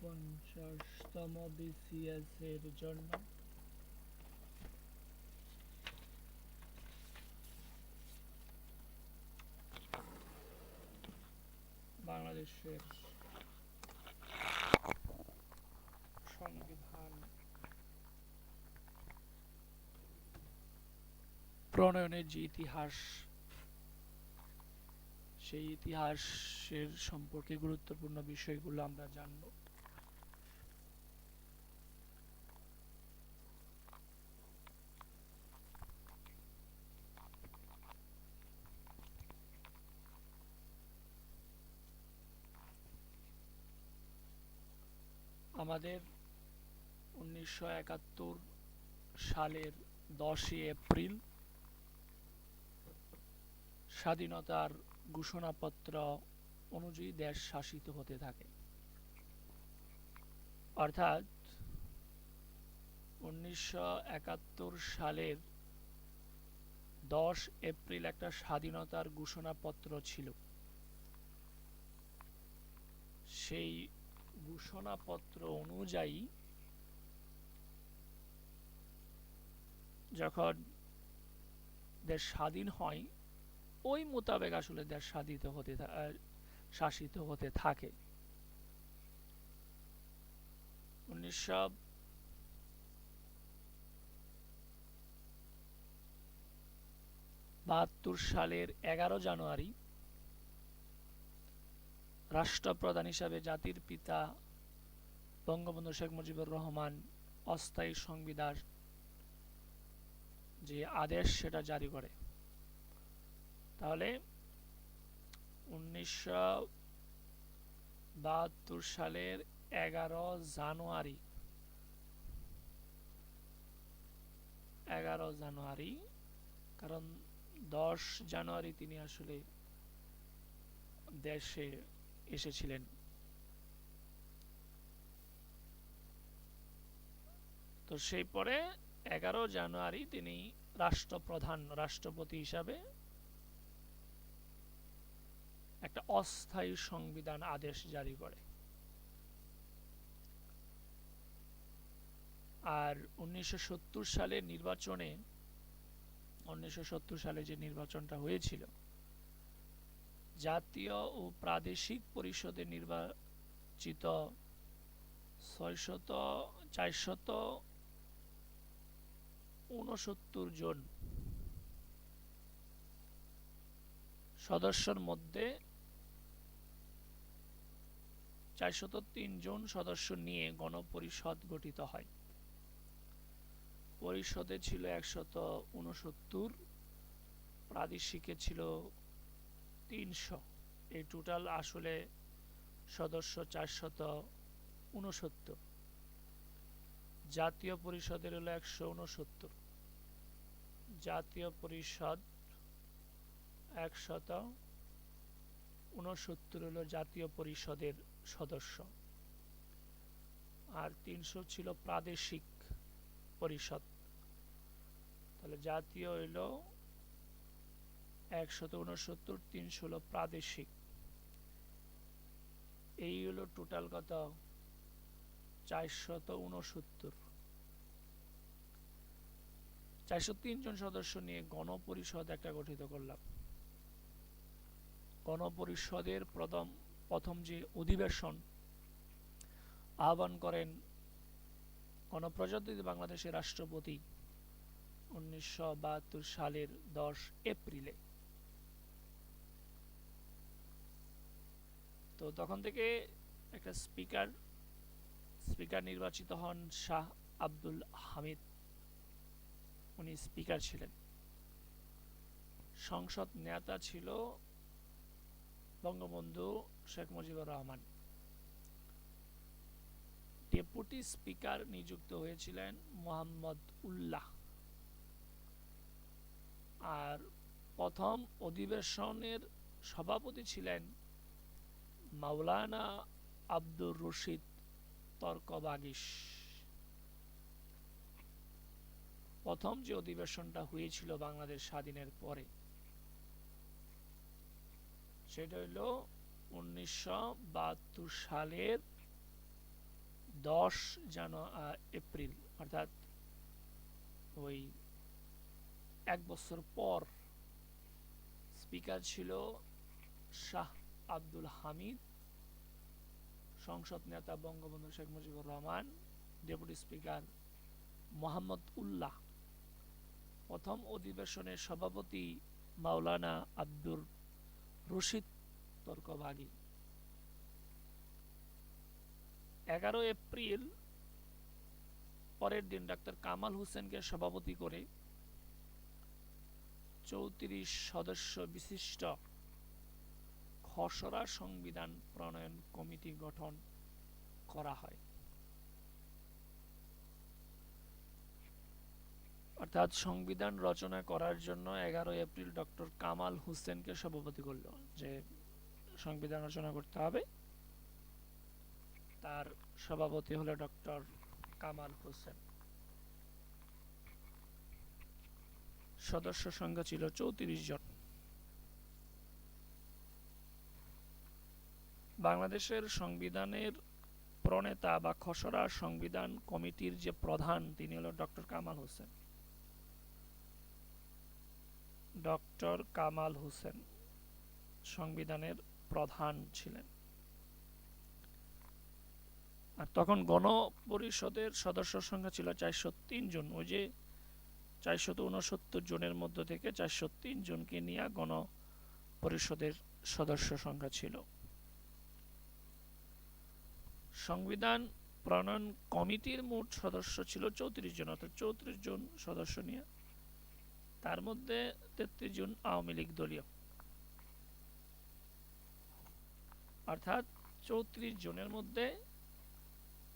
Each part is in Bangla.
ঊনপঞ্চাশতম বিসিএস এর জন্য। বাংলাদেশের সংবিধান প্রণয়নের যে ইতিহাস, সেই ইতিহাসের সম্পর্কে গুরুত্বপূর্ণ বিষয়গুলো আমরা জানব। আমাদের উনিশশো একাত্তর সালের দশই এপ্রিল স্বাধীনতার ঘোষণাপত্র অনুযায়ী দেশ শাসিত হতে থাকে। অর্থাৎ উনিশশো একাত্তর সালের দশ এপ্রিল একটা স্বাধীনতার ঘোষণাপত্র ছিল। সেই ঘোষণাপত্র অনুযায়ী যখন দেশ স্বাধীন হয়, ওই মোতাবেক আসলে দেশ স্বাধিত হতে শাসিত হতে থাকে। উনিশশো বাহাত্তর সালের এগারো জানুয়ারি রাষ্ট্রপ্রধান হিসাবে জাতির পিতা বঙ্গবন্ধু শেখ মুজিবুর রহমান অস্থায়ী সংবিধান যে আদেশ সেটা জারি করে। তাহলে উনিশশো বাহাত্তর সালের এগারো জানুয়ারি এগারো জানুয়ারি, কারণ দশ জানুয়ারি তিনি আসলে দেশে এসেছিলেন। তো সেই পরে এগারো জানুয়ারি তিনি রাষ্ট্রপ্রধান, রাষ্ট্রপতি হিসাবে একটা অস্থায়ী সংবিধান আদেশ জারি করে। আর উনিশশো সত্তর সালের নির্বাচনে, উনিশশো সত্তর সালে যে নির্বাচনটা হয়েছিল জাতীয় ও প্রাদেশিক পরিষদে নির্বাচিত ছয়শত, চারশত উনসত্তর জন সদস্যর মধ্যে চারশত জন সদস্য নিয়ে গণপরিষদ গঠিত হয়। পরিষদে ছিল একশত উনসত্তর প্রাদেশিকে ছিল তিনশো। এই টোটাল আসলে সদস্য চারশত উনসত্তর জাতীয় পরিষদের হলো একশো উনসত্তর জাতীয় পরিষদ একশত উনসত্তর হলো জাতীয় পরিষদের সদস্য। আর তিনশো ছিল প্রাদেশিক পরিষদ। তাহলে জাতীয় হইল একশত উনসত্তর তিনশো হলো প্রাদেশিক। এই হলো টোটাল কত চারশত উনসত্তর চারশো জন সদস্য নিয়ে গণপরিষদ একটা গঠিত করলাম। গণপরিষদের প্রথম প্রথম যে অধিবেশন, আহ্বান করেন গণপ্রজাতন্ত্রী বাংলাদেশের রাষ্ট্রপতি উনিশশো বাহাত্তর সালের দশ এপ্রিলে। তো তখন থেকে একটা স্পিকার স্পিকার নির্বাচিত হন শাহ আব্দুল হামিদ। উনি স্পিকার ছিলেন। সংসদ নেতা ছিল বঙ্গবন্ধু শেখ মুজিবুর রহমান। ডেপুটি স্পিকার নিযুক্ত হয়েছিলেন মোহাম্মদ উল্লাহ। আর প্রথম অধিবেশনের সভাপতি ছিলেন মাওলানা আব্দুর রশিদ তর্কবাগিস। প্রথম যে অধিবেশনটা হয়েছিল বাংলাদেশ স্বাধীনের পরে, সেটা হইল উনিশশো বাহাত্তর সালের দশ জান এপ্রিল, অর্থাৎ ওই এক বছর পর স্পিকার ছিল শাহ আব্দুল হামিদ, সংসদ নেতা বঙ্গবন্ধু শেখ মুজিবুর রহমান, ডেপুটি স্পিকার মোহাম্মদ উল্লাহ। প্রথম অধিবেশনের সভাপতি মাওলানা আব্দুর রশিদ তর্কবাগী। এগারো এপ্রিল পরের দিন ডাক্তার কামাল হোসেনকে সভাপতি করে চৌত্রিশ সদস্য বিশিষ্ট খসড়া সংবিধান প্রণয়ন কমিটি গঠন করা হয়। অর্থাৎ সংবিধান রচনা করার জন্য এগারো এপ্রিল ডক্টর কামাল হোসেনকে সভাপতি করল যে সংবিধান রচনা করতে হবে। তার সভাপতি হলো ডক্টর কামাল হোসেন। সদস্য সংখ্যা ছিল চৌত্রিশ জন। বাংলাদেশের সংবিধানের প্রণেতা বা খসড়া সংবিধান কমিটির যে প্রধান, তিনি হলো ডক্টর কামাল হোসেন। ডক্টর কামাল হোসেন সংবিধানের প্রধান ছিলেন। আর তখন গণপরিষদের সদস্য সংখ্যা ছিল চারশো তিন জন। ওই যে চারশত উনসত্তর জনের মধ্য থেকে চারশো তিন জনকে নিয়ে গণ পরিষদের সদস্য সংখ্যা ছিল। সংবিধান প্রণয়ন কমিটির মোট সদস্য ছিল চৌত্রিশ জন, অর্থাৎ চৌত্রিশ জন সদস্য নিয়ে। তার মধ্যে তেত্রিশ জন আওয়ামী লীগ দলীয়। অর্থাৎ চৌত্রিশ জনের মধ্যে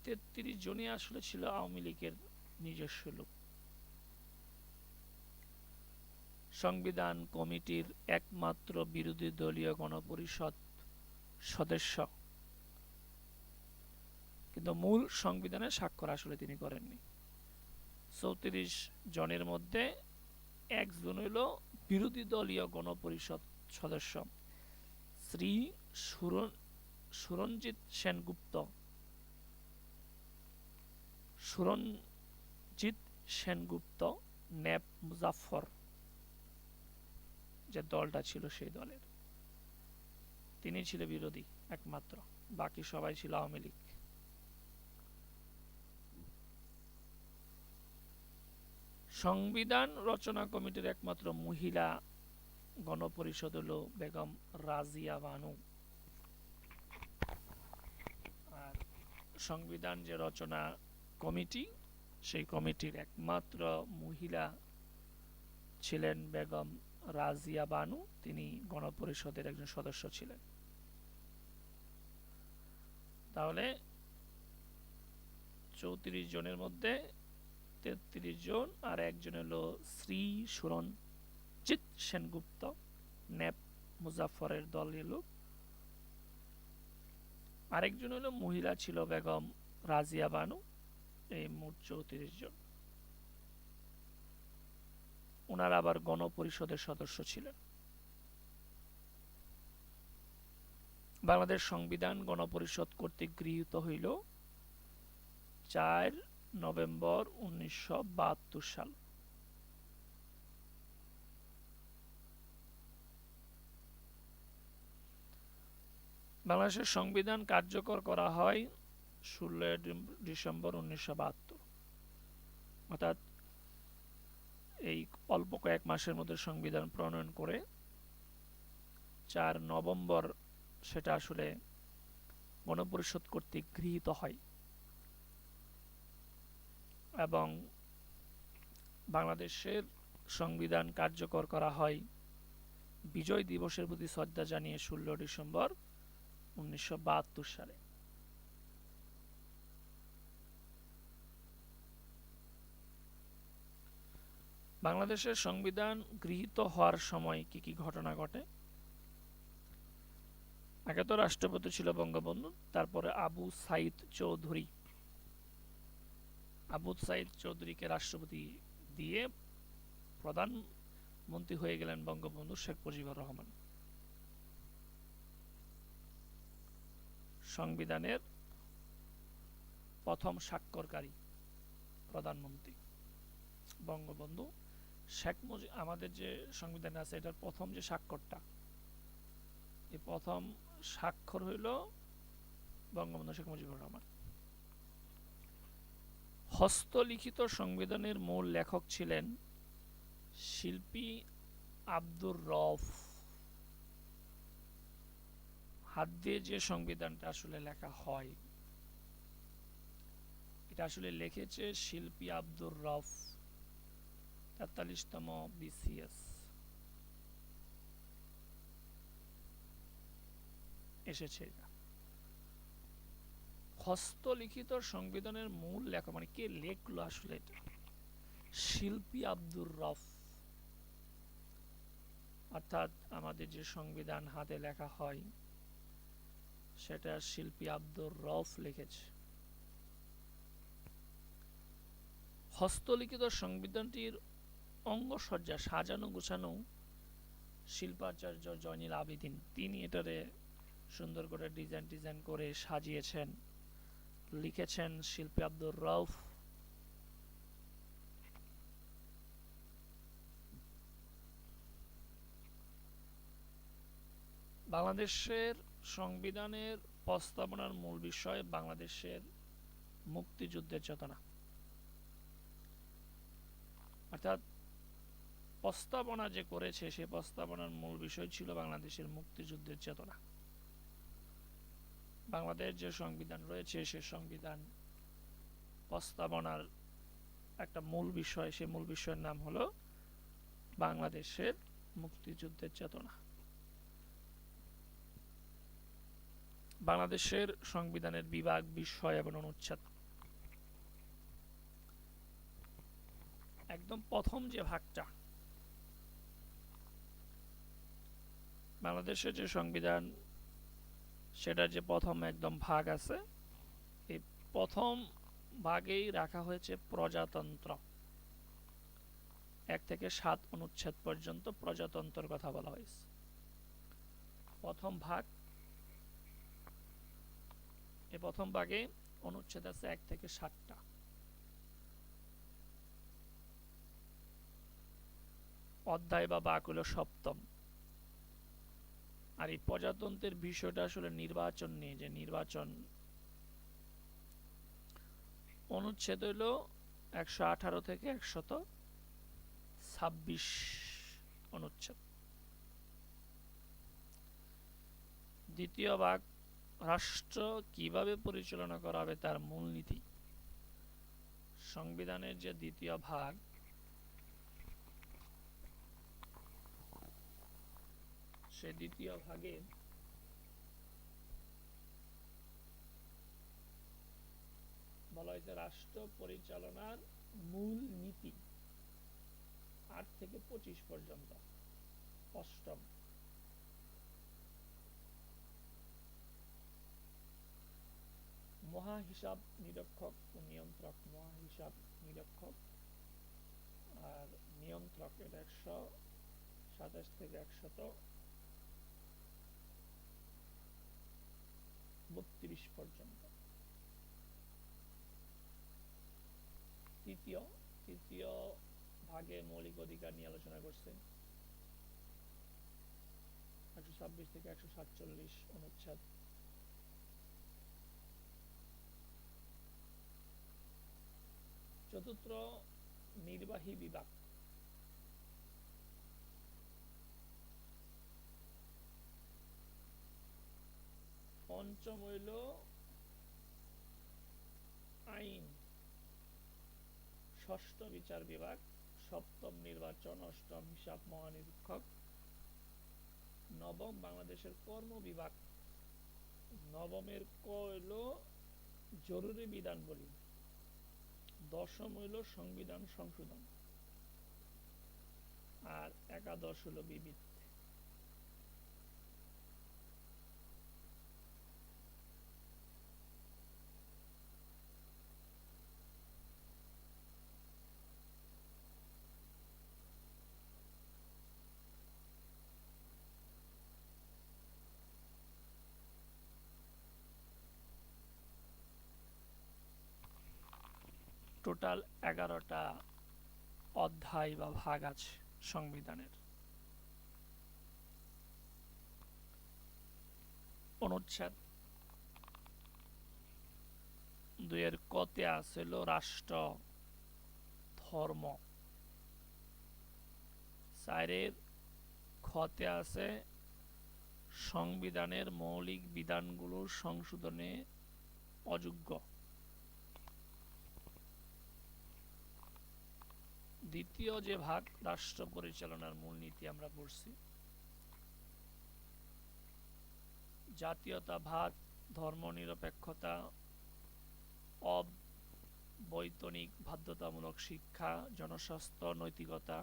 তেত্রিশ জনই আসলে ছিল আওয়ামী লীগের নিজস্ব লোক। সংবিধান কমিটির একমাত্র বিরোধী দলীয় গণপরিষদ সদস্য। কিন্তু মূল সংবিধানে স্বাক্ষর আসলে তিনি করেননি। চৌত্রিশ জনের মধ্যে একজন হইল বিরোধী দলীয় গণপরিষদ সদস্য, শ্রী সুরঞ্জিত সেনগুপ্ত। সুরঞ্জিত সেনগুপ্ত ন্যাপ মুজাফর যে দলটা ছিল সেই দলের। তিনি ছিল বিরোধী একমাত্র, বাকি সবাই ছিল আওয়ামী লীগ। সংবিধান রচনা কমিটির একমাত্র মহিলা গণপরিষদ হল বেগম রাজিয়া বানু। আর সংবিধান যে রচনা কমিটি, সেই কমিটির একমাত্র মহিলা ছিলেন বেগম রাজিয়া বানু। তিনি গণপরিষদের একজন সদস্য ছিলেন। তাহলে চৌত্রিশ জনের মধ্যে তেত্রিশ জন আর একজন হলো শ্রী সুরঞ্জিত সেনগুপ্ত, নেপ মুজাফরের দলের লোক। আরেকজন হলো মহিলা ছিল বেগম রাজিয়া বানু, এই মোট চৌত্রিশ জন। ওনারা আবার গণপরিষদের সদস্য ছিলেন। বাংলাদেশ সংবিধান গণপরিষদ কর্তৃক গৃহীত হইল চার নভেম্বর উনিশশো বাহাত্তর সাল। বাংলাদেশের সংবিধান কার্যকর করা হয় ষোলোই ডিসেম্বর উনিশশো অর্থাৎ এই অল্প কয়েক মাসের মধ্যে সংবিধান প্রণয়ন করে চার নভেম্বর সেটা আসলে গণপরিষদ কর্তৃক গৃহীত হয়। এবং বাংলাদেশের সংবিধান কার্যকর করা হয় বিজয় দিবসের প্রতি শ্রদ্ধা জানিয়ে ষোলো ডিসেম্বর উনিশশো বাহাত্তর সালে। বাংলাদেশের সংবিধান গৃহীত হওয়ার সময় কি কি ঘটনা ঘটে? আগে তো রাষ্ট্রপতি ছিল বঙ্গবন্ধু, তারপরে আবু সাইদ চৌধুরী। আবু সাইদ চৌধুরীকে রাষ্ট্রপতি দিয়ে প্রধানমন্ত্রী হয়ে গেলেন বঙ্গবন্ধু শেখ মুজিবুর রহমান। সংবিধানের প্রথম স্বাক্ষরকারী প্রধানমন্ত্রী বঙ্গবন্ধু শেখ মুজিব আমাদের যে সংবিধান আছে, এটার প্রথম যে স্বাক্ষরটা এই প্রথম স্বাক্ষর হইল বঙ্গবন্ধু শেখ মুজিবুর রহমান। হস্তলিখিত সংবিধানের মূল লেখক ছিলেন শিল্পী আব্দুর রফ হাত দিয়ে যে সংবিধানটা আসলে লেখা হয়, এটা আসলে লিখেছে শিল্পী আব্দুর রফ তেতাল্লিশতম বিসিএস এসেছে এটা। হস্তলিখিত সংবিধানের মূল লেখা মানে কে লেখলো আসলে এটা? শিল্পী আব্দুর রফ। অর্থাৎ আমাদের যে সংবিধান হাতে লেখা হয়, সেটা শিল্পী আব্দুর রফ লিখেছে। হস্তলিখিত সংবিধানটির অঙ্গসজ্জা সাজানো গোছানো শিল্পাচার্য জয়নিল আবেদিন। তিনি এটারে সুন্দর করে ডিজাইন ডিজাইন করে সাজিয়েছেন। লিখেছেন শিল্পী আব্দুর রউফ। বাংলাদেশের সংবিধানের প্রস্তাবনার মূল বিষয় বাংলাদেশের মুক্তিযুদ্ধের চেতনা। অর্থাৎ প্রস্তাবনা যে করেছে, সে প্রস্তাবনার মূল বিষয় ছিল বাংলাদেশের মুক্তিযুদ্ধের চেতনা। বাংলাদেশ যে সংবিধান রয়েছে, সে সংবিধান প্রস্তাবনার একটা মূল বিষয়, সে মূল বিষয়ের নাম হলো বাংলাদেশের মুক্তিযুদ্ধের চেতনা। বাংলাদেশের সংবিধানের বিভাগ, বিষয় এবং অনুচ্ছেদ। একদম প্রথম যে ভাগটা, বাংলাদেশের যে সংবিধান সেটার যে প্রথম একদম ভাগ আছে, এই প্রথম ভাগেই রাখা হয়েছে প্রজাতন্ত্র। এক থেকে সাত অনুচ্ছেদ পর্যন্ত প্রজাতন্ত্রের কথা বলা হয়েছে। প্রথম ভাগ, এই প্রথম ভাগে অনুচ্ছেদ আছে এক থেকে সাতটা। অধ্যায় বা বাক হলো সপ্তম। আর এই প্রজাতন্ত্রের বিষয়টা আসলে নির্বাচন নিয়ে, যে নির্বাচন অনুচ্ছেদ হইল একশো আঠারো থেকে একশত ছাব্বিশ অনুচ্ছেদ। দ্বিতীয় ভাগ, রাষ্ট্র কীভাবে পরিচালনা করা হবে তার মূলনীতি। সংবিধানের যে দ্বিতীয় ভাগ সে দ্বিতীয় ভাগে বলা হয়েছে রাষ্ট্র পরিচালনার মূল নীতি আট থেকে পঁচিশ পর্যন্ত। অষ্টম। মহা হিসাব নিরীক্ষক ও নিয়ন্ত্রক। মহা হিসাব নিরীক্ষক আর নিয়ন্ত্রক এটা একশো সাতাশ থেকে একশত বত্রিশ পর্যন্ত। তৃতীয় তৃতীয় ভাগে মৌলিক অধিকার নিয়ে আলোচনা করছে। একশো ছাব্বিশ থেকে একশো সাতচল্লিশ অনুচ্ছেদ। চতুর্থ, নির্বাহী বিভাগ। পঞ্চম হইল আইন। ষষ্ঠ বিচার বিভাগ, সপ্তম নির্বাচন, অষ্টম হিসাব মহানিরীক্ষক। নবম বাংলাদেশের কর্ম বিভাগ। নবমের ক হইল জরুরি বিধান বলি। দশম হইল সংবিধান সংশোধন। আর একাদশ হইল বিবিধ টোটাল এগারোটা অধ্যায় বা ভাগ আছে সংবিধানের। অনুচ্ছেদ। দুইয়ের কতে আছিল রাষ্ট্র, ধর্ম। চারের খতে আছে সংবিধানের মৌলিক বিধানগুলোর সংশোধনে অযোগ্য। দ্বিতীয় যে ভাগ, রাষ্ট্র পরিচালনার মূলনীতি আমরা পড়ছি। জাতীয়তাবাদ ধর্মনিরপেক্ষতা অবৈতনিক বাধ্যতামূলক শিক্ষা, জনস্বাস্থ্য, নৈতিকতা।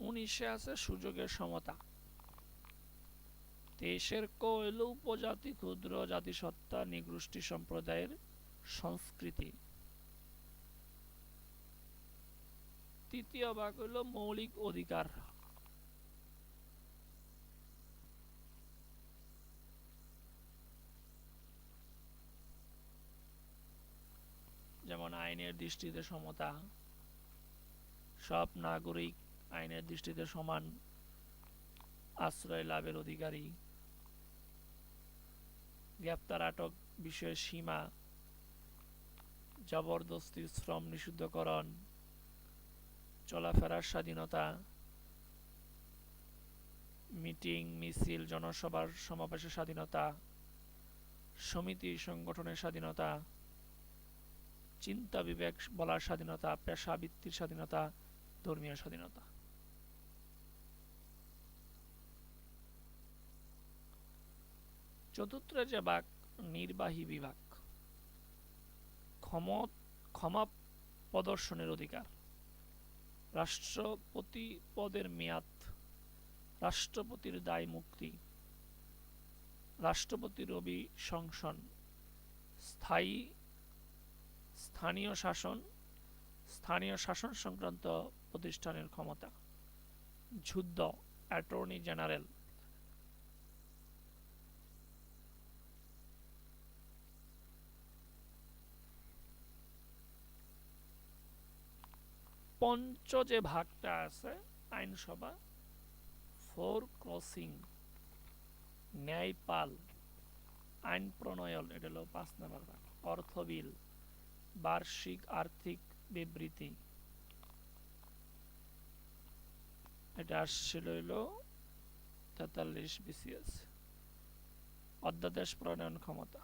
উনিশে আছে সুযোগের সমতা। দেশের কইল উপজাতি, ক্ষুদ্র জাতিসত্তা, নিগোষ্ঠী সম্প্রদায়ের সংস্কৃতি। তৃতীয় ভাগ হইল মৌলিক অধিকার। যেমন আইনের দৃষ্টিতে সমতা, সব নাগরিক আইনের দৃষ্টিতে সমান, আশ্রয় লাভের অধিকারী। গ্রেপ্তার আটক বিষয়ের সীমা, জবরদস্তি, শ্রম নিষিদ্ধকরণ, চলাফেরার স্বাধীনতা, মিটিং, মিছিল, জনসভার সমাবেশের স্বাধীনতা, সমিতি সংগঠনের স্বাধীনতা, চিন্তা বিবেক বলার স্বাধীনতা পেশা বৃত্তির স্বাধীনতা, ধর্মীয় স্বাধীনতা। চতুর্থ যে বাক নির্বাহী বিভাগ। ক্ষম, ক্ষমা প্রদর্শনের অধিকার। রাষ্ট্রপতি পদের মেয়াদ, রাষ্ট্রপতির দায় মুক্তি। রাষ্ট্রপতির অভিশংসন স্থায়ী, স্থানীয় শাসন স্থানীয় শাসন সংক্রান্ত প্রতিষ্ঠানের ক্ষমতা। যুদ্ধ, অ্যাটর্নি জেনারেল। পঞ্চ যে ভাগটা আছে, আইনসভা, ফোর ক্রসিং, ন্যায়পাল, আইন প্রণয়ন, এটা হলো পাঁচ নম্বর ভাগ অর্থ বিল বার্ষিক আর্থিক বিবৃতি। এটা আসছিল হইল তেতাল্লিশ বিসিএস, অধ্যাদেশ প্রণয়ন ক্ষমতা।